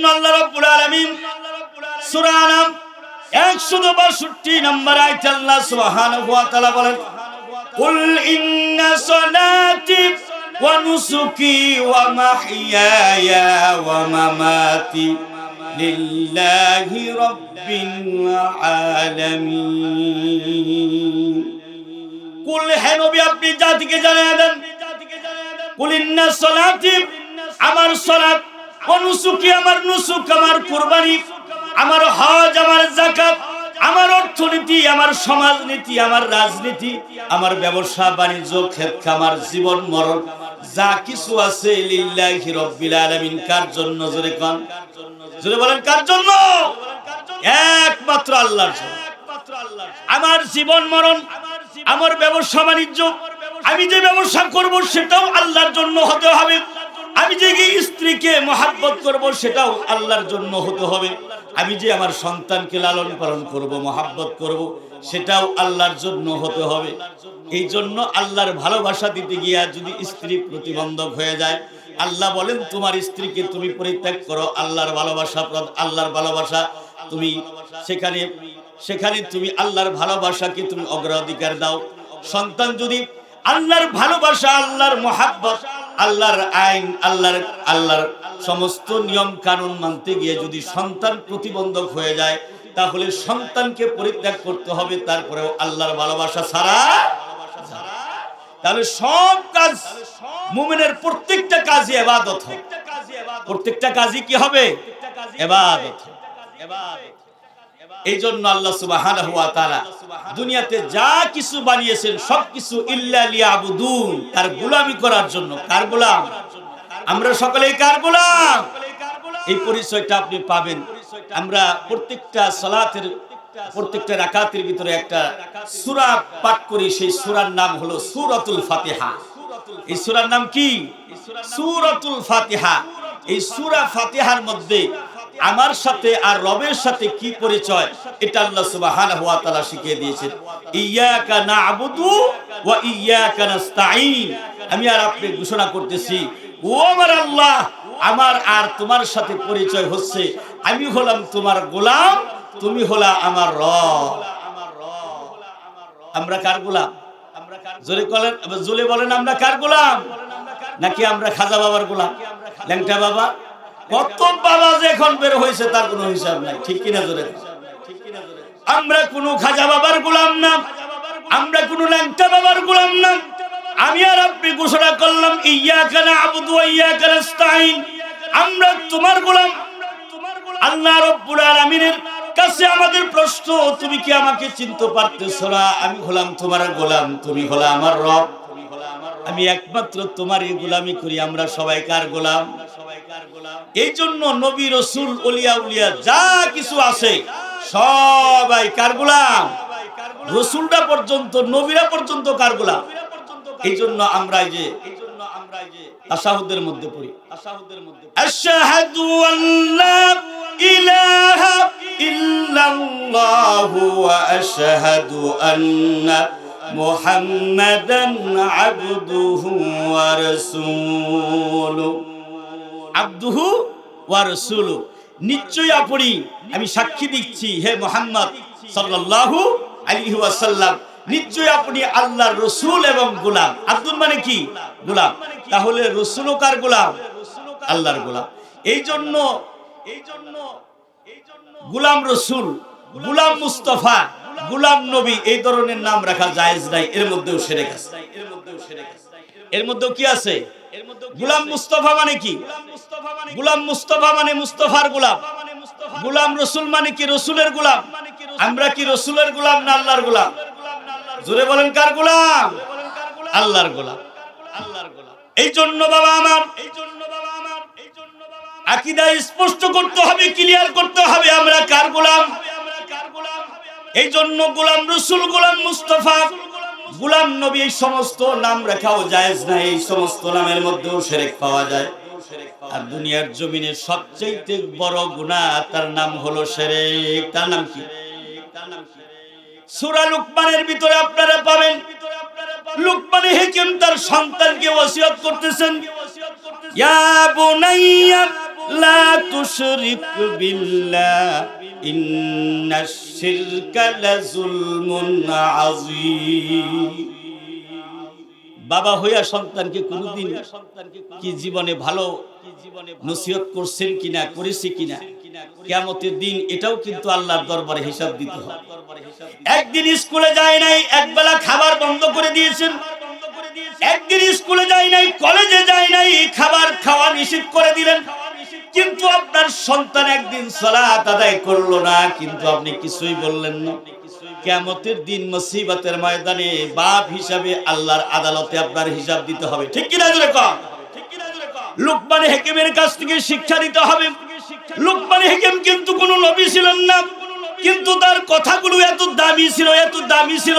জন্য আল্লাহ রাব্বুল আলামিন সূরা আনাম 162 নম্বর আয়াতে আল্লাহ সুবহানাহু ওয়া তাআলা বলেন, কুল ইন্না সালাতি ওয়া নুসুকি ওয়া মাহইয়ায়া ওয়া মামাতি লিল্লাহি রাব্বিল আলামিন। কুল, হে নবী, আপনি জাতিকে জানিয়ে দেন, কুল ইন্না সালাতি, আমার সালাত অনুসুকি আমার নুসুক, আমার কুরবানি, আমার হজ, আমার যাকাত, আমার অর্থনীতি, আমার সমাজনীতি, আমার রাজনীতি, আমার ব্যবসা, বাণিজ্য ক্ষেত খামার জীবন, মরণ, যা কিছু আছে লিল্লাহি রাব্বিল আলামিন। কার জন্য? জোরে কোন। জোরে বলেন, কার জন্য? একমাত্র আল্লাহর জন্য। আমার জীবন, মরণ, আমার ব্যবসা, বাণিজ্য, আমি যে ব্যবসা করব, সেটাও আল্লাহর জন্য হতে হবে। আমি যে স্ত্রীকে মহাব্বত করব সেটাও আল্লাহর জন্য হতে হবে। আমি যে আমার সন্তানকে লালন পালন করব, মহাব্বত করব, সেটাও আল্লাহর জন্য হতে হবে। এই জন্য আল্লাহর ভালোবাসা দিতে গিয়া যদি স্ত্রী প্রতিবন্ধক হয়ে যায়, আল্লাহ বলেন, তোমার স্ত্রীকে তুমি পরিত্যাগ করো, আল্লাহর ভালোবাসা আল্লাহর ভালোবাসা তুমি সেখানে সেখানে তুমি আল্লাহর ভালোবাসাকে তুমি অগ্রাধিকার দাও। সন্তান যদি আল্লাহর ভালোবাসা, আল্লাহর মহাব্বত আল্লাহর আইন, আল্লাহর আল্লাহর সমস্ত নিয়ম কানুন মানতে গিয়ে যদি সন্তান প্রতিবন্ধক হয়ে যায়, তাহলে সন্তানকে পরিত্যাগ করতে হবে, তারপরেও আল্লাহর ভালোবাসা ছাড়া তাহলে সব কাজ মুমিনের প্রত্যেকটা কাজই এবাদত প্রত্যেকটা কাজই কি হবে? এবাদত এই জন্য আল্লাহ সুবহানাহু ওয়া তাআলা দুনিয়াতে যা কিছু বানিয়েছেন, সবকিছু ইল্লা তার গোলামি করার জন্য। কার গোলাম? আমরা সকলেই কার গোলাম? এই পরিচয়টা আপনি পাবেন। আমরা প্রত্যেকটা সালাতের, প্রত্যেকটা রাকাতের ভিতরে একটা সূরা পাঠ করি। সেই সূরার নাম হলো সূরাতুল ফাতিহা। এই সূরার নাম কি? সূরাতুল ফাতিহা। এই সূরা ফাতিহার মধ্যে আমার সাথে আর রবের সাথে কি পরিচয়? এটা আল্লাহ সুবহানাহু ওয়া তাআলা শিখিয়ে দিয়েছেন। ইyyaka না'বুদু ওয়া ইyyaka নাস্তাঈন। আমি আর আপনি ঘোষণা করতেছি, ও আমার আল্লাহ, আমার আর তোমার সাথে পরিচয় হচ্ছে। আমি হলাম তোমার গোলাম, তুমি হলা আমার রব। আমরা কার গোলাম? জোরে বলেন জোরে বলেন, আমরা কার গোলাম? নাকি আমরা খাজা বাবার গোলাম? ল্যাংটা বাবা? কত বাবা যে এখন বের হয়েছে, তার কোনো হিসাব নাই। ঠিক কিনা জোরে? আমরা কোনো খাজা বাবার গোলাম না। আমরা কোনো ল্যাংটা বাবার গোলাম না। আমি আর আপনি ঘোষণা করলাম ইয়াকা না'বুদু ওয়া ইয়াকা নাস্তাঈন। আমরা তোমার গোলাম। আল্লাহ রব্বুল আলামিনের কাছে আমাদের প্রশ্ন, তুমি কি আমাকে চিনতে পারতেছো না? আমি হলাম তোমার গোলাম, তুমি হলা আমার রব। আমি একমাত্র তোমার এই গোলামি করি, আমরা সবাই কার গোলাম? এই জন্য নবী রসুল, অলিয়া উলিয়া, যা কিছু আছে, সবাই কার গোলাম? রসুলটা পর্যন্ত, নবীরা পর্যন্ত কার গোলাম? এই জন্য আমরা যে তাসাহুদের মধ্যে পড়ি। মধ্যে আন্না আব্দুহু ওয়া রাসূলু। নিশ্চয়ই আপনি, আমি সাক্ষী দিচ্ছি, হে মোহাম্মদ সাল্লাল্লাহু আলাইহি ওয়াসাল্লাম, নিশ্চয়ই আপনি আল্লাহর রসুল এবং গোলাম। আব্দুল মানে কি? গোলাম। তাহলে রসুলও কার গোলাম? আল্লাহর গোলাম। এই জন্য এই জন্য গুলাম রসুল, গুলাম মুস্তফা, গুলাম নবী, এই ধরনের নাম রাখা জায়েজ নাই, এর মধ্যেও সেরে গেছে এর মধ্যেও কি আছে? গুলাম মুস্তফা মানে কি? গুলাম মুস্তফা মানে মুস্তফার গোলাম। গুলাম রসুল মানে কি রসুলের গোলাম? আমরা কি রসুলের গোলাম না আল্লাহর গোলাম? জোরে বলেন কার গোলাম? আল্লাহর গোলাম। আল্লাহর গোলাম এই জন্য বাবা আমার এই জন্য বাবা আমার এই জন্য বাবা স্পষ্ট করতে হবে, ক্লিয়ার করতে হবে আমরা কার গোলাম? এই জন্য গোলাম রসুল, গোলাম মুস্তফা গোলাম নবী, এই সমস্ত নাম রাখাও জায়েজ না এই সমস্ত নামের মধ্যেও সেরেক পাওয়া যায়। আর দুনিয়ার জমিনে সবচেয়ে বড় গুনাহ তার নাম হলো সেরেক। তার নাম কি? সূরা লুকমানের ভিতরে আপনারা পাবেন, লুকমানে হিকিম তার সন্তানকে ওসিয়ত করতেছেন। ইয়া বুনাইয়া, লা তুশরিক বিল্লাহ। বাবা হইয়া সন্তানকে কোনোদিন কি জীবনে ভালো নসিহত করছেন কিনা, করেছে কিনা কেমতের দিন এটাও কিন্তু আল্লাহর দরবারে হিসাব দিতে হবে। একদিন স্কুলে যায় নাই, একবেলা খাবার বন্ধ করে দিয়েছেন। একদিন স্কুলে যায় নাই, কলেজে যায় নাই, খাবার খাওয়া নিষেধ করে দিলেন। কিন্তু আপনার সন্তান একদিন সালাত আদায় করল না, কিন্তু আপনি কিছুই বললেন না। কেমতের দিন মুসিবতের ময়দানে বাপ হিসাবে আল্লাহর আদালতে আপনার হিসাব দিতে হবে। ঠিক কিনা জোরে কম লুকমান হেকেমের কাছ থেকে শিক্ষা দিতে হবে। লুকমান হেকেম কিন্তু কোনো নবী ছিলেন না। কিন্তু তার কথাগুলো এত দামি ছিল, এত দামি ছিল।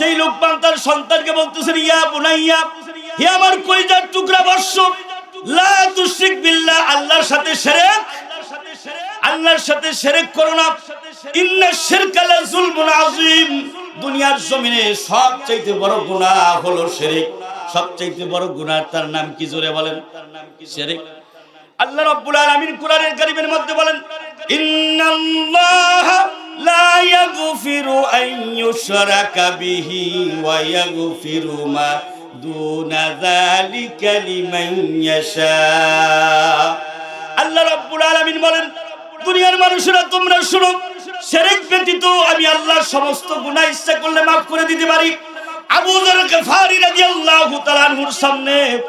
সেই লোকমান তার সন্তানকে বলতেছেন, ইয়া বুনাইয়া, হে আমার কলিজার টুকরা বর্ষ, লা তুশরিক বিল্লাহ, আল্লাহর সাথে শিরক আল্লাহর সাথে শিরক করো না। ইন্না শিরকা লা যুলমুন আযীম। দুনিয়ার জমিনে সবচাইতে বড় গুনাহ হলো শিরক সবচাইতে বড় গুনাহ, তার নাম কি জোরে বলেন? শিরক আল্লাহ রাব্বুল আলামিন কোরআনের কারীমের মধ্যে বলেন ইন্নাল্লাহা লা ইয়াগফিরু আন ইউশরাকা বিহি ওয়া ইয়াগফিরু মা দুনা যালিকা লিমান ইয়াশা। আল্লাহ রাব্বুল আলামিন বলেন, দুনিয়ার মানুষেরা তোমরা শুনো শিরক ব্যতীত আমি আল্লাহর সমস্ত গুনাহ ইচ্ছা করলে maaf করে দিতে পারি। গফারি সামনে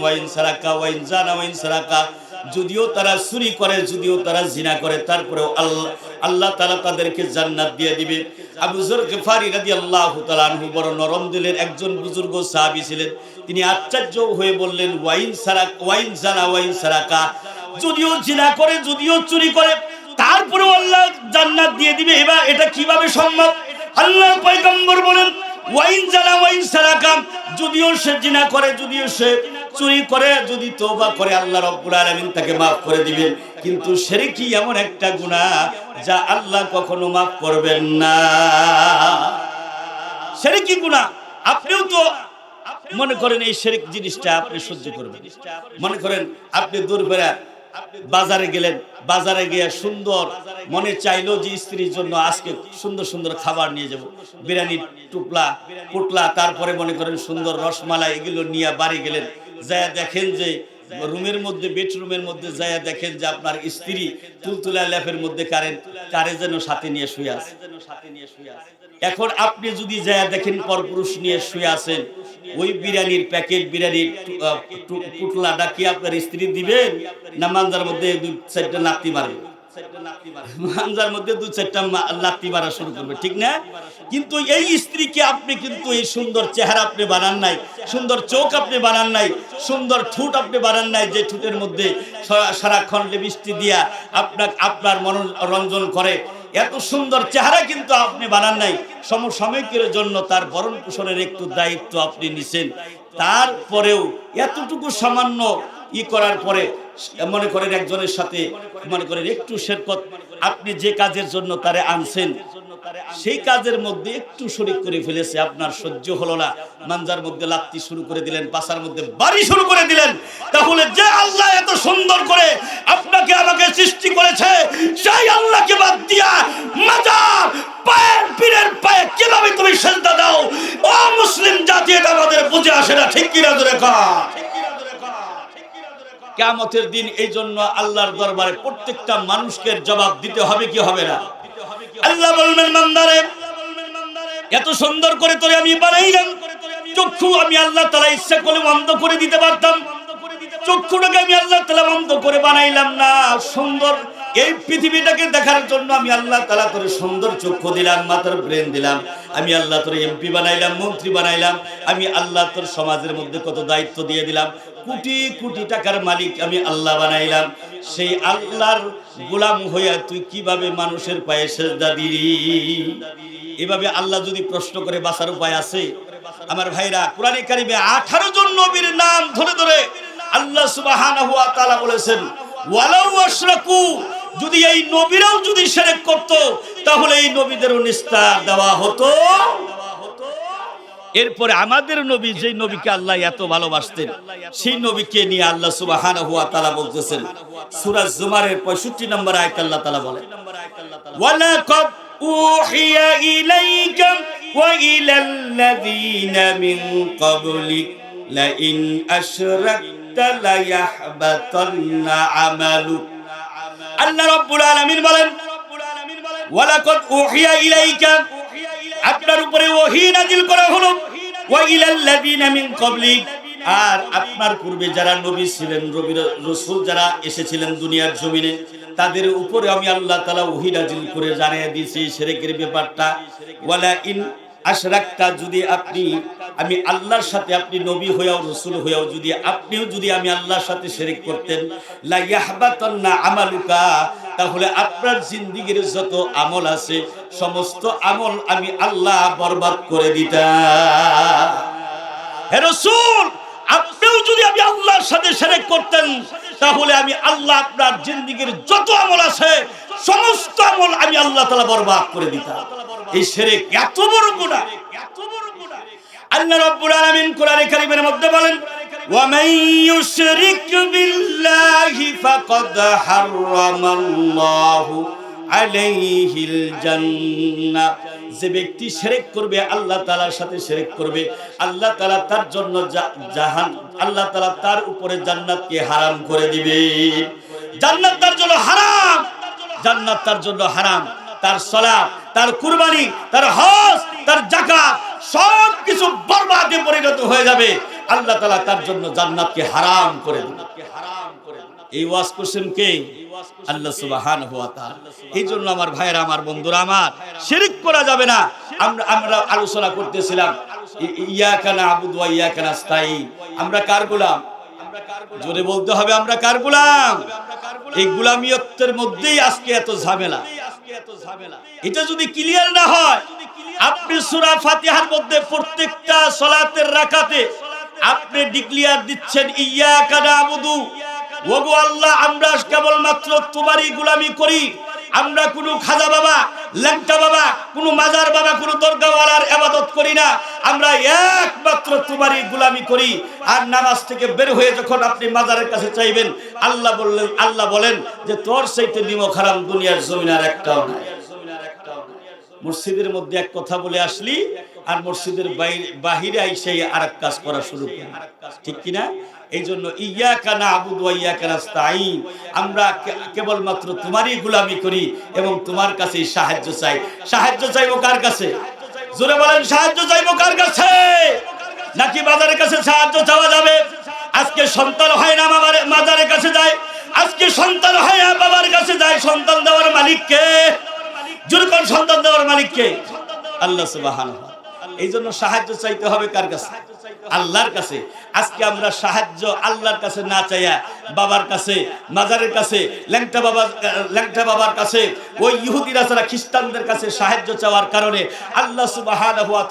ওয়াইন সারাকা। যদিও তারা চুরি করে, যদিও তারা জিনা করে, তারপরেও আল্লাহ আল্লাহ তাআলা তাদেরকে জান্নাত দিয়ে দিবে। আবু গফারি রাদিয়াল্লাহু তাআলা আনহু বড় নরম দিলের একজন বুজুর্গ সাহাবী ছিলেন। তিনি আশ্চর্য হয়ে বললেন, ওয়াইন সারাক, ওয়াইন জানা ওয়াইন সারাকা। যদিও জিনা করে, যদিও চুরি করে তারপরে আল্লাহ জান্নাত দিয়ে দিবে। এবার এটা কীভাবে সম্ভব? আল্লাহ পয়গম্বর বলেন, ওয়াইন জানা ওয়াইন সারাকা যদিও সে জিনা করে, যদিও সে চুরি করে, যদি তওবা করে, আল্লাহ রব্বুল আলামিন তাকে maaf করে দিবেন। কিন্তু শিরকি এমন একটা গুনাহ যা আল্লাহ কখনো maaf করবেন না। শিরকি গুনাহ। আপনিও তো মনে করেন এই শিরক জিনিসটা আপনি সহ্য করবেন। মনে করেন আপনি দূর বাজারে গেলেন, বাজারে গিয়ে সুন্দর মনে চাইলো যে স্ত্রীর জন্য আজকে সুন্দর সুন্দর খাবার নিয়ে যাব। বিরিয়ানি টুকলা পুটলা, তারপরে মনে করেন সুন্দর রসমালাই এগুলো নিয়ে বাড়ি গেলেন। যায় দেখেন যে রুমের মধ্যে, বেডরুমের মধ্যে যায় দেখেন যে আপনার স্ত্রী তুলতুলা ল্যাপের মধ্যে কারেন, কারে যেন সাথে নিয়ে শুয়ে আছে। এখন আপনি যদি যায় দেখেন পরপুরুষ নিয়ে শুয়ে আছেন ওই বিরিয়ানির প্যাকেট, বিরিয়ানির পুটলাটা কি আপনার স্ত্রী দিবেন না মাঞ্জার মধ্যে দু চারটা নাতি মারবে। মাঞ্জার মধ্যে দু চারটা লাত্তি মারা শুরু করবে, ঠিক না? কিন্তু এই স্ত্রীকে আপনি কিন্তু এই সুন্দর চেহারা আপনি বানান নাই, সুন্দর চোখ আপনি বানান নাই, সুন্দর ঠোঁট আপনি বানান নাই, যে ঠোঁটের মধ্যে সারাক্ষণ লিপস্টিক দিয়া আপনার আপনার মনোরঞ্জন করে। এত সুন্দর চেহারা কিন্তু আপনি বানান নাই। সমসাময়িকের জন্য তার ভরণ পোষণের একটু দায়িত্ব আপনি নিছেন। তারপরেও এতটুকু সামান্য ই করার পরে মনে করেন একজনের সাথে, মনে করেন একটু শেরকত, আপনি যে কাজের জন্য তারে আনছেন, সেই কাজের মধ্যে একটু শরিক করে ফেলেছে, আপনার সহ্য হলো না। মানজার মধ্যে লাত্তি শুরু করে দিলেন, পাশার মধ্যে বাড়ি শুরু করে দিলেন। তাহলে যে আল্লাহ এত সুন্দর করে আপনাকে আমাকে সৃষ্টি করেছে, সেই আল্লাহকে বাদ দিয়া মাজার, পায়ের পীরের পায়ে কীভাবে তুমি সেজদা দাও? ও মুসলিম জাতি, এটা আমাদের বুঝে আসে না, ঠিক কিনা ধরে কেমতের দিন এই জন্য আল্লাহর দরবারে প্রত্যেকটা মানুষকে জবাব দিতে হবে কি হবে না? আল্লাহ বলবেন মান্দারে এত সুন্দর করে তোরে আমি বানাইলাম। চক্ষু আমি আল্লাহ তালা ইচ্ছা করে বন্ধ করে দিতে পারতাম। চক্ষুটাকে আমি আল্লাহ তালা বন্ধ করে বানাইলাম না। সুন্দর এই পৃথিবীটাকে দেখার জন্য আমি আল্লাহ তালা তোরে সুন্দর চক্ষু দিলাম, মাথার ব্রেন দিলাম, আমি আল্লাহ তোর এমপি বানাইলাম, মন্ত্রী বানাইলাম, আমি আল্লাহ তোর সমাজের মধ্যে কত দায়িত্ব দিয়ে দিলাম, কোটি কোটি টাকার মালিক আমি আল্লাহ বানাইলাম। সেই আল্লাহর গোলাম হইয়া তুই কীভাবে মানুষের পায়ে সেজদা দিলি? এভাবে আল্লাহ যদি প্রশ্ন করে, বাঁচার উপায় আছে? আমার ভাইরা, কোরআনে কারিমে আঠারো জন নবীর নাম ধরে ধরে আল্লাহ তাআলা বলেছেন, ওয়ালাউ আশরাকু যদি এই নবীরাও যদি শিরক করত, তাহলে এই নবীদেরও নিস্তার দেওয়া হতো। এরপরে আমাদের নবী যেই নবীকে আল্লাহ এত ভালোবাসতেন, সেই নবীকে নিয়ে আল্লাহ সুবহানাহু ওয়া তাআলা বলতেছেন, সূরা জুমারের 65 নম্বর আয়াত আল্লাহ মিন ক্বাবলিক, লাইন আশরাকতা লায়াহবাতান্না আমালুক। আল্লাহ রাব্বুল আলামিন বলেন, ওয়ালাকাদ উহিয়া ইলাইকা। আপনার উপরে ওহী নাজিল করা হলো। ওয়া ইলাল্লাযীনা মিন ক্বাবলিক। আর আপনার পূর্বে যারা নবী ছিলেন রবি রসুল যারা এসেছিলেন দুনিয়ার জমিনে, তাদের উপরে আমি আল্লাহ তাআলা ওহী নাজিল করে জানিয়ে দিয়েছি শিরকের ব্যাপারটা। ওয়ালা ইন আশরাকতা যদি আপনি, আমি আল্লাহর সাথে আপনি নবী হয়েও রসুল হয়েও যদি, আপনিও যদি আমি আল্লাহর সাথে শিরক করতেন লাইয়াহবাতান্না আমালুকা, তাহলে আপনার জিন্দিগির যত আমল আছে, সমস্ত আমল আমি আল্লাহ বরবাদ করে দিতাম। হে রসুল, আপনিও যদি আমি আল্লাহর সাথে সেরেক করতেন, তাহলে আমি আল্লাহ আপনার জিন্দিগির যত আমল আছে, সমস্ত আমল আমি আল্লাহ তালা বরবাদ করে দিতাম। এই সেরেক এত বড় গুণা এত বড় গুণা আল্লাহ রাব্বুল আলামিন কোরআনে কারীমের মধ্যে বলেন ومن يشرك بالله فقد حرم الله عليه الجنة যে ব্যক্তি শিরক করবে আল্লাহ তাআলার সাথে শিরক করবে আল্লাহ তাআলা তার জন্য জা- জাহান আল্লাহ তাআলা তার উপরে জান্নাতকে হারাম করে দিবে জান্নাত তার জন্য হারাম জান্নাত তার জন্য হারাম তার সলাপ তার কুরবানি, তার হজ, তার জাকাত সব কিছু বরবাদে পরিণত হয়ে যাবে। আল্লাহ তাআলা তার জন্য জান্নাতকে হারাম করে এই ওয়াজ করছেন কে? আল্লাহ সুবহানাহু ওয়া তাআলা। এই জন্য আমার ভাইয়েরা, আমার বন্ধুরা, আমার শিরক করা যাবে না। আমরা আমরা আলোচনা করতেছিলাম ই- ইয়াকা নাবুদু ওয়া ইয়াকা নাস্তাইন আমরা কার গোলাম জোরে বলতে হবে আমরা কার গোলাম এই গোলামিয়তের মধ্যেই আজকে এত ঝামেলা এটা যদি ক্লিয়ার না হয়, আপনি সুরা ফাতিহার মধ্যে প্রত্যেকটা সলাতের রাকাতে আপনি ডিক্লিয়ার দিচ্ছেন ইয়াকা নাবুদু ওগো আল্লাহ, আমরা কেবলমাত্র তোমারই গোলামি করি। আমরা কোনো খাজা বাবা, ল্যাংটা বাবা, কোনো মাজার বাবা, কোনো দরগাওয়ালার আবাদত করি না। আমরা একমাত্র তোমারই গোলামি করি। আর নামাজ থেকে বের হয়ে যখন আপনি মাজারের কাছে চাইবেন, আল্লাহ বললেন, আল্লাহ বলেন যে তোর সেইতে নিমক হারাম দুনিয়ার জমিন আর একটাও নাই। মসজিদের মধ্যে এক কথা বলে আসলি আর মসজিদের বাহিরে আইসে আর এক কাজ করা শুরু করি। ঠিক কিনা? এই জন্য ইয়া কানা আবুদ ইয়া কানাস্তাইন আমরা কেবলমাত্র তোমারই গোলামি করি এবং তোমার কাছেই সাহায্য চাই। সাহায্য চাইব কার কাছে? জোরে বলেন, সাহায্য চাইব কার কাছে? নাকি বাজারের কাছে সাহায্য চাওয়া যাবে? আজকে সন্তান হয় না বাবার মাজারের কাছে যায়। আজকে সন্তান হয় না বাবার কাছে যায়। সন্তান দেওয়ার মালিককে যেরকম সন্তান দেওয়ার মালিককে আল্লাহ সুবহানাহু। এই জন্য সাহায্য চাইতে হবে কার কাছে? আল্লাহর কাছে। আজকে আমরা সাহায্য আল্লাহর কাছে না চাইয়া বাবার কাছে, মাজারের কাছে, ল্যাংটা বাবা, ল্যাংটা বাবার কাছে, ওই ইহুদিরা যারা খ্রিস্টানদের কাছে সাহায্য চাওয়ার কারণে আল্লাহ সুবহানাহু ওয়া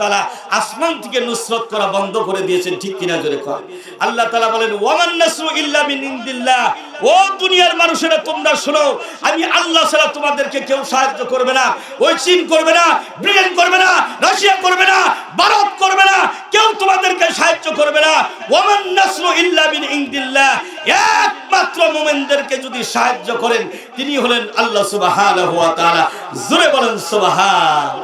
আসমান থেকে নুসরত করা বন্ধ করে দিয়েছেন, ঠিক কিনা জোরে কর আল্লাহ তাআলা বলেন, ওয়ামান মিন ও দুনিয়ার মানুষেরা, তোমরা শোনো, আমি আল্লাহ ছাড়া তোমাদেরকে কেউ সাহায্য করবে না, ওই চীন করবে না, ব্রিটেন করবে না, রাশিয়া করবে না, ভারত করবে না কেউ তোমাদেরকে সাহায্য করবে না। ওয়ামান নাসরু ইল্লা মিন ইনদিল্লাহ। একমাত্র মুমিনদেরকে যদি সাহায্য করেন, তিনি হলেন আল্লাহ সুবহানাহু ওয়া তাআলা। জোরে বলেন সুবহান।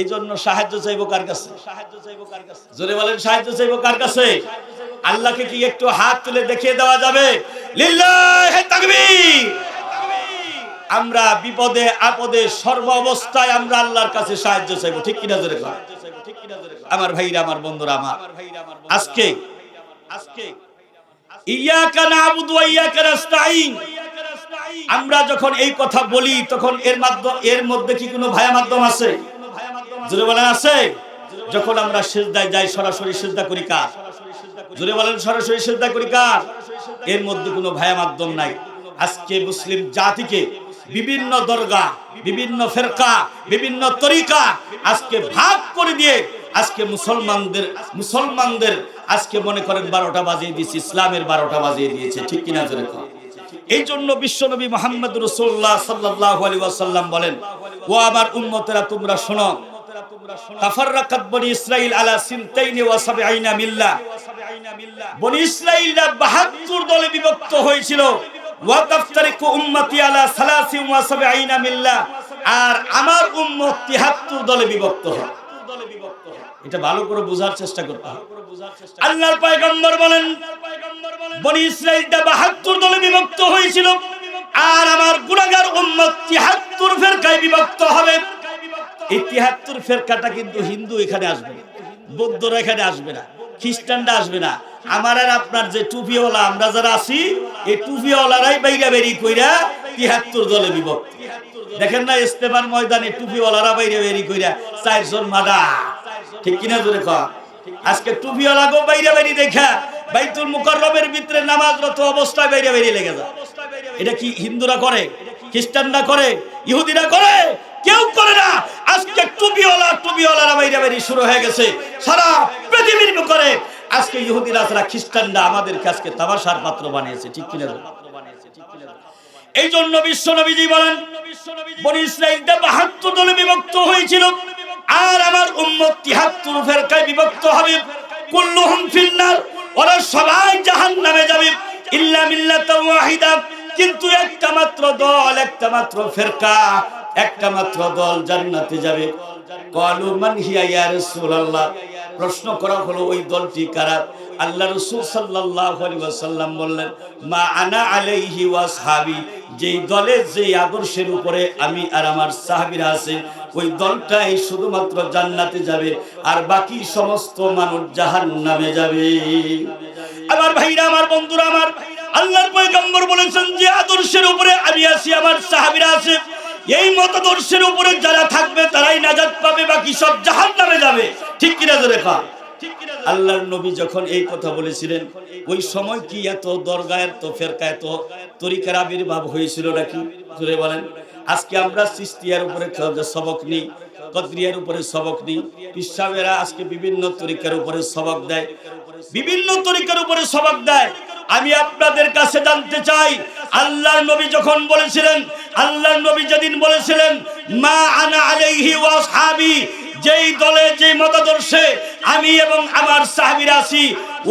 এই জন্য সাহায্য চাইব কার কাছে? সাহায্য চাইব কার কাছে জোরে বলেন, সাহায্য চাইব কার কাছে? আল্লাহকে কি একটু হাত তুলে দেখিয়ে দেওয়া যাবে? লিল্লাহে তাকবীর। আমরা বিপদে, আপদে সর্ব অবস্থায় আমরা আল্লাহর কাছে সাহায্য চাইব। ঠিক কিনা জোরে কর আমার ভাইরা আমার বন্ধুরা আমার আজকে আজকে ইয়াকা নাবুদু ওয়া ইয়াকা নাস্তাইন আমরা যখন এই কথা বলি তখন এর মাধ্যম এর মধ্যে কি কোনো ভায়া মাধ্যম আছে? জোরে বলেন আছে? যখন আমরা সেজদায় যাই সরাসরি সেজদা করি কার? জোরে বলেন সরাসরি সেজদা করি কার? এর মধ্যে কোনো ভায়া মাধ্যম নাই। আজকে মুসলিম জাতিকে বিভিন্ন দরগা বিভিন্ন ফেরকা বিভিন্ন তরিকা আজকে ভাগ করে দিয়ে আজকে মুসলমানদের মুসলমানদের আজকে মনে করেন বারোটা বাজিয়ে দিয়েছে, ইসলামের বারোটা বাজিয়ে দিয়েছে, ঠিক কিনা এই জন্য বিশ্বনবী মোহাম্মদ রসুল্লাহ সাল্লাহ আলী ওয়াসাল্লাম বলেন, ও আমার উম্মতেরা, তোমরা শোনো, তাফাররাকাত বনি ইসরাইল আলা সিনতাইনি ওয়া সাবঈনা মিল্লাহ বনি ইসরাইলরা 72 দলে বিভক্ত হয়েছিল। ওয়া তাফতারিকু আলা সালাসিন ওয়া সাবঈনা আর আমার উম্মত 73 দলে বিভক্ত হয়। এটা ভালো করে বোঝার চেষ্টা করতে হবে। আল্লাহর পয়গম্বর বলেন বনি ইসরাইলটা 72 দলে বিভক্ত হয়েছিল আর আমার গুনাহগার উম্মত 73 ফেরকায় বিভক্ত হবে। এই তিয়াত্তর ফেরকাটা কিন্তু হিন্দু এখানে আসবে না বৌদ্ধরা এখানে আসবে না খ্রিস্টানরা আসবে না। আমার আর আপনার যে টুপিওয়ালা আমরা যারা আছি এই টুপিওয়ালারাই বাইরা বেরি কইরা তিয়াত্তর দলে বিভক্ত। দেখেন না ইস্তেমার ময়দানে টুপিওয়ালারা বাইরে বেরি কইরা চারজন মাদা ঠিক কিনা জোরে কর আজকে টুপিওয়ালা গো বাইরে বাইরে দেখা, বাইতুল মুকাররমের ভিতরে নামাজরত অবস্থায় বাইরে বাইরে লেগে যায়। এটা কি হিন্দুরা করে? খ্রিস্টানরা করে? ইহুদিরা করে? কেউ করে না। আজকে টুপিওয়ালা, টুপিওয়ালারা বাইরে বাইরে শুরু হয়ে গেছে। সারা পৃথিবীর করে আজকে ইহুদিরা ছাড়া খ্রিস্টানরা, আমাদেরকে আজকে তামাশার পাত্র বানিয়েছে। ঠিক কিনা এই জন্য বিশ্ব নবীজি বলেন, বনি ইসরাইলটা বাহাত্তর দলে বিভক্ত হয়েছিল। আর আমার উম্মত তিহাত্তর ফেরকায় বিভক্ত হবে। কুল্লুহুম ফিন্নার, ওরা সবাই জাহান্নামে যাবে। ইল্লা মিল্লাতান ওয়াহিদা। কিন্তু একটা মাত্র দল, একটা মাত্র ফেরকা, একটা মাত্র দল জান্নাতে যাবে। কলু, মান হিয়া ইয়া রাসূলুল্লাহ? প্রশ্ন করা হলো, ওই দলটি কারা? আল্লাহ রাসূল সাল্লাল্লাহু আলাইহি ওয়াসাল্লাম বললেন, মা আনা আলাইহি ওয়াসহাবি যেই দলে যেই আদর্শের উপরে আমি আর আমার সাহাবীরা আছে ওই দলটাই শুধুমাত্র জান্নাতে যাবে আর বাকি সমস্ত মানুষ জাহান্নামে যাবে। আমার ভাইরা, আমার বন্ধুরা, আমার আল্লাহর পয়গম্বর বলেছেন যে আদর্শের উপরে আমি আছি, আমার সাহাবীরা আছে। এই মতাদর্শের উপরে যারা থাকবে, তারাই নাজাত পাবে, বাকি সব জাহান নামে যাবে। ঠিক কিনা জোরে খা আল্লাহর নবী যখন এই কথা বলেছিলেন, ওই সময় কি এত দরগা এত ফেরকা এত তরিকার আবির্ভাব হয়েছিল নাকি? জোরে বলেন। আজকে আমরা সৃষ্টিয়ার উপরে সবক নিই, কদ্রিয়ার উপরে সবক নিই, পিসাবেরা আজকে বিভিন্ন তরিকার উপরে সবক দেয়। বিভিন্ন তরিকার উপরে সবক দেয়। আমি আপনাদের কাছে জানতে চাই, আল্লাহর নবী যখন বলেছিলেন, আল্লাহর নবী যেদিন বলেছিলেন, মা আনা আলাইহি ওয়াসহাবি যেই দলে যেই মতাদর্শে আমি এবং আমার সাহাবীরা আছি,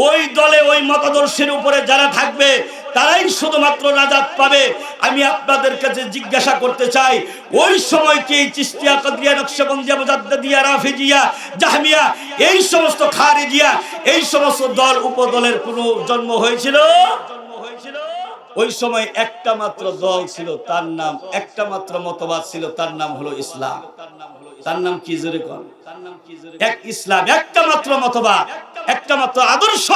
ওই দলে ওই মতাদর্শের উপরে যারা থাকবে তারাই শুধুমাত্র নাজাত পাবে। আমি আপনাদের কাছে জিজ্ঞাসা করতে চাই, ওই সময় কি চিস্তিয়া, কদরিয়া নকশবন্দিয়া মুজাদ্দিয়া রাফিজিয়া, জাহমিয়া, এই সমস্ত খারিজিয়া, এই সমস্ত দল উপদলের কোনো জন্ম হয়েছিল? ওই সময় একটা মাত্র দল ছিল, তার নাম, একটা মাত্র মতবাদ ছিল, তার নাম হলো ইসলাম। তার নাম কি জোরে কর এক ইসলাম, একটা মাত্র মতবাদ, একটা মাত্র আদর্শ,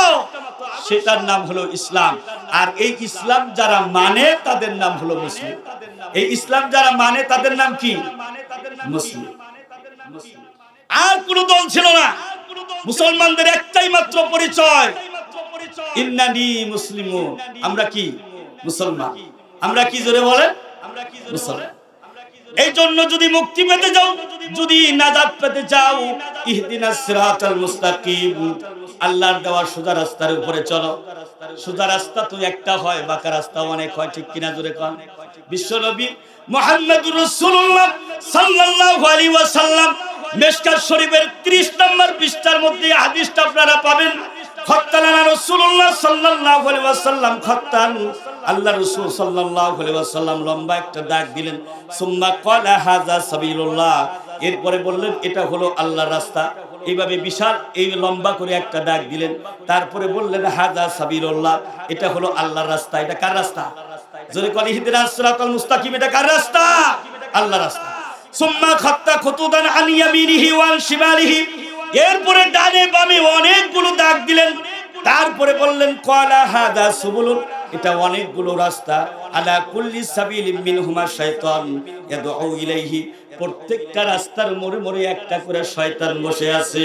সেটার নাম হলো ইসলাম। আর এই ইসলাম যারা মানে তাদের নাম হলো মুসলিম। এই ইসলাম যারা মানে তাদের নাম কি? মুসলিম। আর কোন দল ছিল না। মুসলমানদের একটাই মাত্র পরিচয়। ইন্নানি মুসলিমু আমরা কি? মুসলমান। আমরা কি জোরে বলেন? আমরা কি মুসলমান। এই জন্য যদি মুক্তি পেতে যাও যদি নাজাত পেতে চাও সিরাতাল মুস্তাকিম। আল্লাহর দেওয়া সোজা রাস্তার উপরে চলো। সোজা রাস্তা তো একটা হয়, বাঁকা রাস্তা অনেক হয়, ঠিক কিনা জোরে কন? বিশ্বনবী মুহাম্মদুর রাসূলুল্লাহ সাল্লাল্লাহু আলাইহি ওয়াসাল্লাম মেশকাত শরীফের 30 নম্বর পৃষ্ঠার মধ্যে হাদিসটা আপনারা পাবেন। আল্লাহ এরপরে বললেন, এটা হলো আল্লাহর রাস্তা। এইভাবে বিশাল, এই লম্বা করে একটা ডাক দিলেন। তারপরে বললেন, হাযা সাবিলুল্লাহ, এটা হলো আল্লাহর রাস্তা। এটা কার রাস্তা? জোরে কলি হিদিনাস সিরাতাল মুস্তাকিম, এটা কার রাস্তা? আল্লাহর রাস্তা। সুম্মা খাত্তা খুতুদান আন ইয়ামিনিহি ওয়ান শিমালিহি এরপরে ডানে বামে অনেকগুলো দাগ দিলেন। তারপরে বললেন কলা হাদা সুবুলুন। এটা অনেকগুলো রাস্তা। আলা কুল্লি সাবিলিম মিনহুমা শাইতান ইয়াদউ ইলাইহি। প্রত্যেকটা রাস্তার মোড়ে মোড়ে একটা করে শয়তান বসে আছে।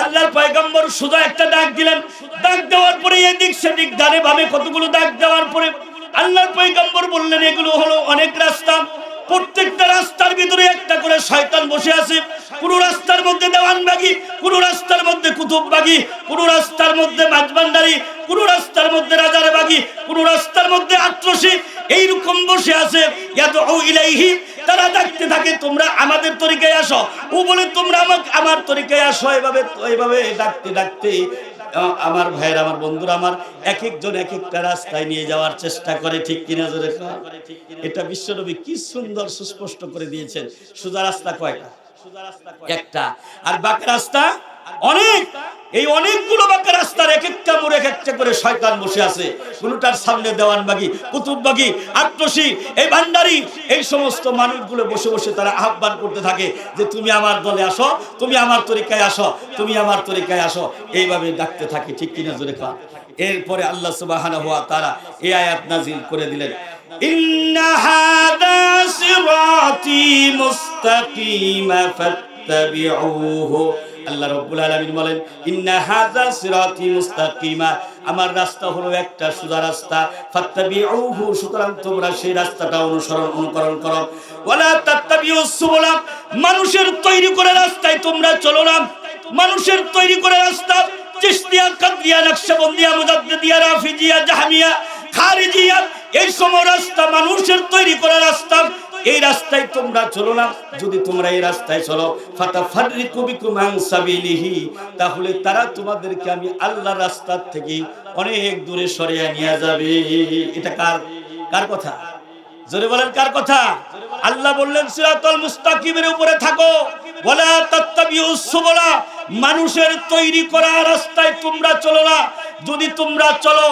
আল্লাহর পয়গম্বর শুধু একটা ডাক দিলেন। ডাক দেওয়ার পরে এদিক সেদিক, ডানে ভাবে কতগুলো ডাক দেওয়ার পরে আল্লাহর পয়গম্বর বললেন, এগুলো হলো অনেক রাস্তা। প্রত্যেকটা রাস্তার ভিতরে একটা করে শয়তান বসে আছে। কোন রাস্তার মধ্যে দেওয়ানবাগি কোন রাস্তার মধ্যে কুতুববাগি কোন রাস্তার মধ্যে মাঝবান্ডারি কোন রাস্তার মধ্যে রাজার বাগি, কোন রাস্তার মধ্যে আত্রসী এইরকম বসে আছে। ইয়াদউ ইলাইহি, তারা ডাকতে থাকে, তোমরা আমাদের তরিকায় আসো। ও বলে, তোমরা আমাকে, আমার তরিকায় আসো। এভাবে এইভাবে ডাকতে ডাকতে আমার ভাইয়ের, আমার বন্ধুরা, আমার এক একজন এক একটা রাস্তায় নিয়ে যাওয়ার চেষ্টা করে, ঠিক কিনা জোরে? এটা বিশ্বনবী কি সুন্দর সুস্পষ্ট করে দিয়েছেন। সোজা রাস্তা কয়টা? একটা। আর বাকি রাস্তা? অনেক, এই অনেকগুলো বাঁকা রাস্তার এক একটা মোড় এক একটা করে শয়তান বসে আছে। কোনটার সামনে দেওয়ানবাগি কুতুববাগি আত্মসী এই ভান্ডারি, এই সমস্ত মানুষগুলো বসে বসে তারা আহ্বান করতে থাকে যে, তুমি আমার দলে আসো, তুমি আমার তরিকায় আসো, তুমি আমার তরিকায় আসো। এইভাবে ডাকতে থাকে, ঠিক কিনা জোরে খা এরপরে আল্লাহ সুবহানাহু ওয়া তাআলা এই আয়াত নাজিল করে দিলেন। ইন্না হাদা সিরাতি মুস্তাকিমা ফাত্তাবিউহু। আল্লাহ রাব্বুল আলামিন বলেন, ইন্না হাযা সিরাতি মুস্তাকিমা। আমার রাস্তা হলো একটা সোজা রাস্তা। ফাত্তাবিউহু, সুতরাং তোমরা সেই রাস্তাটা অনুসরণ, অনুকরণ করো। ওয়ালা তাত্তাবিউস সুবুলা, মানুষের তৈরি করে রাস্তায় তোমরা চলো না। মানুষের তৈরি করে রাস্তা, চিশতিয়া কাদরিয়া নকশবন্দিয়া, মুজাদ্দিদিয়া, রাফিজিয়া, জাহমিয়া, খারিজিয়া, এই সময় রাস্তা মানুষের তৈরি করা রাস্তা। এই রাস্তায় তোমরা চলো না। যদি তোমরা এই রাস্তায় চলো ফাতা আন তাহলে তারা তোমাদেরকে আমি আল্লাহ রাস্তার থেকে অনেক দূরে সরিয়ে নিয়ে যাবে। এটা কার? কার কথা? জোরে বলেন কার কথা? আল্লাহ বললেন, সিরাতুল মুস্তাকিমের উপরে থাকো। ওয়ালা তাত্তাবিউস সুবুলা, মানুষের তৈরি করা রাস্তায় তোমরা চলো না। যদি তোমরা চলো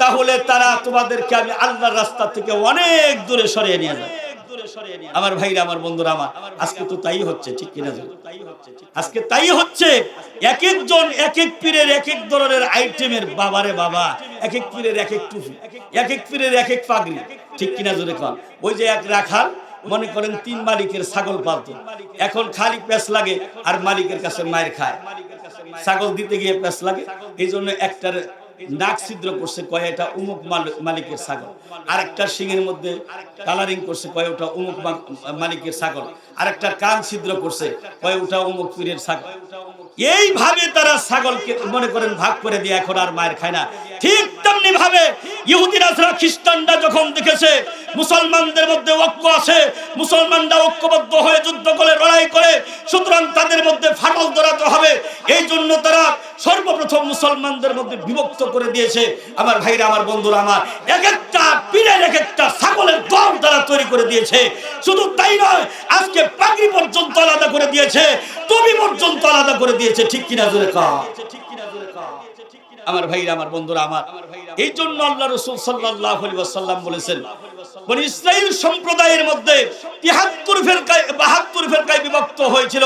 তাহলে তারা তোমাদেরকে আমি আল্লাহর রাস্তা থেকে অনেক দূরে সরিয়ে নিয়ে যাবে। আমার ভাইরা আমার বন্ধুরা আমার আজকে তো তাই হচ্ছে ঠিক কিনা জোরে? আজকে তাই হচ্ছে এক একজন এক এক পীরের এক এক ধরনের আইটেমের বাবারে বাবা এক এক পীরের এক এক টুপি এক এক পীরের এক এক পাগড়ি ঠিক কিনা জোরে কন? ওই যে এক রাখাল মনে করেন তিন মালিকের ছাগল পালতো। এখন খালি প্যাস লাগে আর মালিকের কাছে মায়ের খায়। ছাগল দিতে গিয়ে প্যাস লাগে। এই জন্য একটার নাক ছিদ্র করছে, কয় এটা উমুক মালিকের ছাগল। আরেকটা শিঙের মধ্যে কালারিং করছে, কয় ওটা উমুক মালিকের ছাগল। আরেকটা কান ছিদ্র করছে, কয় ওটা উমুক পীরের ছাগল। এইভাবে তারা ছাগলকে মনে করেন ভাগ করে দিয়ে এখন আর মায়ের খায় না। ঠিক তেমনি ভাবে ইহুদিরা ছাড়া খ্রিস্টানরা যখন দেখেছে মুসলমানদের মধ্যে ঐক্য আছে, মুসলমানরা ঐক্যবদ্ধ হয়ে যুদ্ধ করে, লড়াই করে, সুতরাং তাদের মধ্যে ফাটল ধরাতে হবে। এই জন্য তারা সর্বপ্রথম মুসলমানদের মধ্যে বিভক্ত করে দিয়েছে। আমার ভাইরা, আমার বন্ধুরা, আমার এক একটা পীরের এক একটা ছাগলের দল তারা তৈরি করে দিয়েছে। শুধু তাই নয়, আজকে পাগড়ি পর্যন্ত আলাদা করে দিয়েছে, টুপি পর্যন্ত আলাদা করে দিয়েছে। ঠিক কিনা জোরে কা আমার ভাইরা, আমার বন্ধুরা, আমার। এই জন্য আল্লাহ রসুল সাল্লাহ সাল্লাম বলেছেন ইসরায়েল সম্প্রদায়ের মধ্যে 73 ফেরকায় 72 ফেরকায় বিভক্ত হয়েছিল।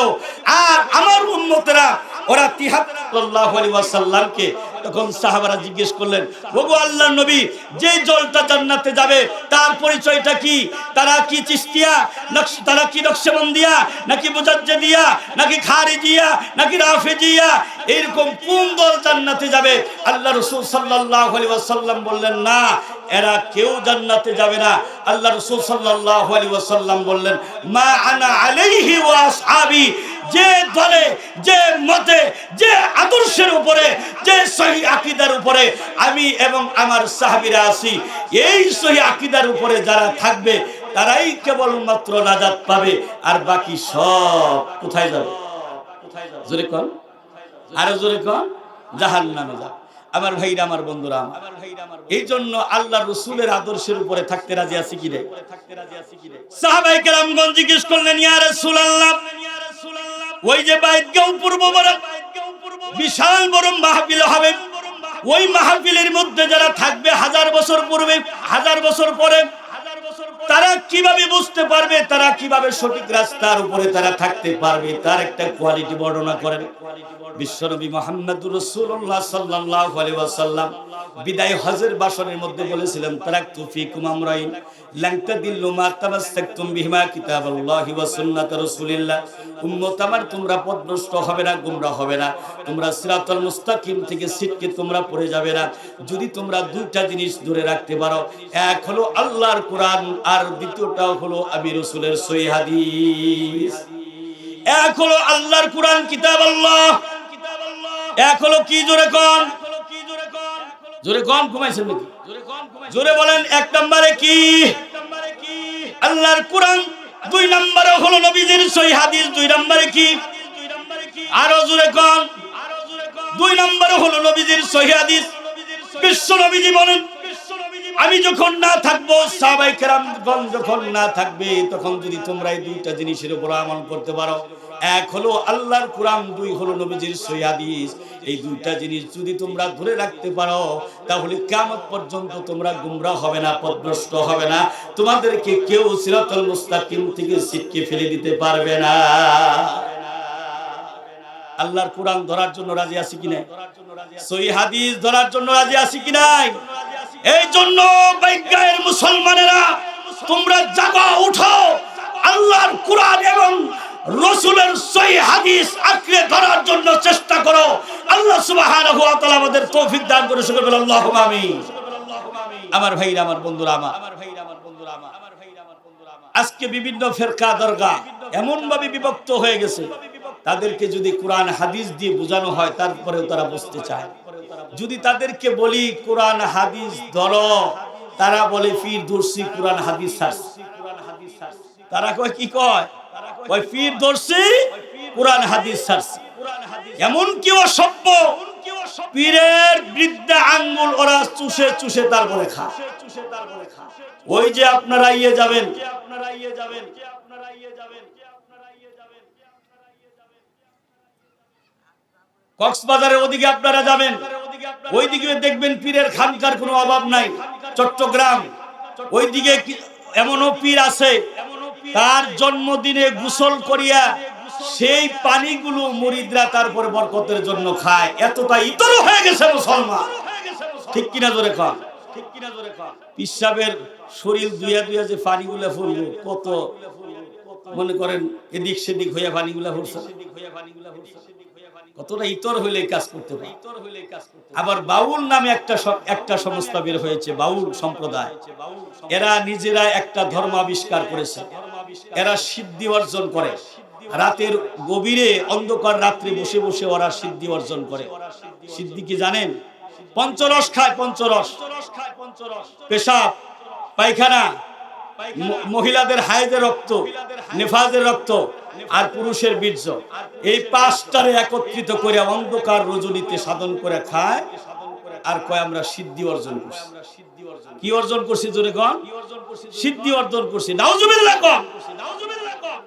আর আমার উম্মতেরা, ওরা তিহাত্তর আল্লাহ আলী ওয়াসাল্লামকে তখন সাহাবারা জিজ্ঞেস করলেন, ওগো আল্লাহ নবী, যে জলটা জান্নাতে যাবে, তার পরিচয়টা কি? তারা কি চিস্তিয়া? তারা কি নকশবন্দিয়া? নাকি মুজাদ্দিদিয়া নাকি খারিজিয়া? নাকি রাফিজিয়া? এরকম কোন দল জান্নাতে যাবে? আল্লাহ রাসূল সাল্লাল্লাহু আলাইহি ওয়াসাল্লাম বললেন, না, এরা কেউ জান্নাতে যাবে না। আল্লাহ রাসূল সাল্লাল্লাহু আলাইহি ওয়াসাল্লাম বললেন, মা আনা আলাইহি ওয়া আসহাবি। যে দলে, যে মতে, যে আদর্শের উপরে, যে সহি আকিদার উপরে আমি এবং আমার সাহাবীরা আছি, এই সহি আকিদার উপরে যারা থাকবে, তারাই কেবলমাত্র নাজাত পাবে, আর বাকি সব কোথায় যাবে? জোরে কন। আরও জোরে কন। জাহান নামে আমার ভাইরা, আমার বন্ধুরা এই জন্য আল্লাহ রসুলের আদর্শের উপরে থাকতে রাজি আছি কি রে? সাহাবাই কেরামগঞ্জ জিজ্ঞেস করলেন, ইয়া রাসূলুল্লাহ ওই যে বাইতগাঁও পূর্ব বিশাল বড় মাহফিল হবে। ওই মাহফিলের মধ্যে যারা থাকবে হাজার বছর পূর্বে, হাজার বছর পরে, তারা কীভাবে বুঝতে পারবে, তারা কীভাবে সঠিক রাস্তার উপরে তারা থাকতে পারবে, তার একটা কোয়ালিটি বর্ণনা করেন। বিশ্বনবী মোহাম্মদুর রসুল্লাহ সাল্লাহ আলী ওয়াসাল্লাম বিদায় হজের বাসনের মধ্যে বলেছিলেন, তারাক তুফি কুমামরাইন যদি তোমরা দুইটা জিনিস ধরে রাখতে পারো, এক হলো আল্লাহর কোরআন, আর দ্বিতীয়টা হলো আমি রাসূলের হাদিস। এক হলো আল্লাহর কোরআন কিতাব আল্লাহ এক হলো কি জোরে কোন? জোরে কোন ঘুমাইছেন নাকি? জোরে বলেন, এক নম্বরে কি? আল্লাহর কোরআন দুই নম্বরে হলো নবীজির সহি হাদিস, দুই নম্বরে কি? আরও জোরে কোন দুই নম্বরে হলো নবীজির সহি হাদিস। বিশ্ব নবীজি বলেন, আমি যখন না থাকব, সাহাবাই কেরামগণ যখন না থাকবে, তখন যদি তোমরা এই দুইটা জিনিসের উপর আমল করতে পারো এক হলো আল্লাহর কোরআন, দুই হলো নবীজির সৈয়াদিস এই দুইটা জিনিস যদি তোমরা ধরে রাখতে পারো, তাহলে কিয়ামত পর্যন্ত তোমরা গুমরা হবে না পথভ্রষ্ট হবে না। তোমাদেরকে কেউ সিরাতুল মুস্তাকিম থেকে ছিটকে ফেলে দিতে পারবে না। আল্লাহর কোরআন ধরার জন্য রাজি আছি কি নাই? সহি হাদিস ধরার জন্য রাজি আছি কি নাই? এই জন্য বৈজ্ঞানিক মুসলমানেরা, তোমরা জাগো, উঠো। আল্লাহর কোরআন এবং রসুলের সহি হাদিস আঁকড়ে ধরার জন্য চেষ্টা করো। আল্লাহ তাআলা আমাদের তৌফিক দান করে আল্লাহুম্মা আমিন আমার ভাইরা, আমার বন্ধুরা, আমার আজকে বিভিন্ন ফেরকা দরগা এমন ভাবে বিভক্ত হয়ে গেছে। তাদেরকে যদি কোরআন, হাদিস দিয়ে বোঝানো হয়, তারপরেও তারা বুঝতে চায়। যদি তাদেরকে বলি, কোরআন, হাদিস ধরো, তারা বলে ফির দর্শি কোরআন, হাদিস। তারা কয়, কি কয়? কয় ফির দর্শি কোরআন, হাদিস ছাড়ছি। এমন কি অসভ্য? পীরের বৃদ্ধা আঙ্গুল ওরা চুষে চুষে তারপরে খা। ওই যে আপনারা ইয়ে যাবেন। কক্সবাজারের ওদিকে আপনারা যাবেন। ওইদিকে দেখবেন পীরের খানকার কোনো অভাব নাই। চট্টগ্রাম। ওইদিকে এমনও পীর আছে। তার জন্মদিনে গোসল করিয়া সেই পানিগুলো মুরিদরা তারপরে বরকতের জন্য খায়। এতটা ইতর হয়ে গেছে মুসলমান। ঠিক কিনা জোরে খান ঠিক কিনা? জোরে পিসাবের শরীর যে পানিগুলো কত মনে করেন এদিক সেদিক হইয়া পানিগুলা কতটা ইতর হইলে কাজ করতে পারে। আবার বাউল নামে একটা একটা সংস্থা বের হয়েছে, বাউল সম্প্রদায়। এরা নিজেরা একটা ধর্ম আবিষ্কার করেছে। এরা সিদ্ধি অর্জন করে। রাতের গভীরে অন্ধকার রাত্রে বসে বসে ওরা সিদ্ধি অর্জন করে। সিদ্ধি কি জানেন? পঞ্চরস খায় পঞ্চরস। পেশাব, পায়খানা মহিলাদের হায়দের রক্ত, নেফাজের রক্ত আর পুরুষের বীর্য। এই পাঁচটারে একত্রিত করে অন্ধকার রজনীতে সাধন করে খায় আর কয় আমরা সিদ্ধি অর্জন করছি? কি অর্জন করছি জোরে কন? সিদ্ধি অর্জন করছি। নাউজুবিল্লাহ কন। কন।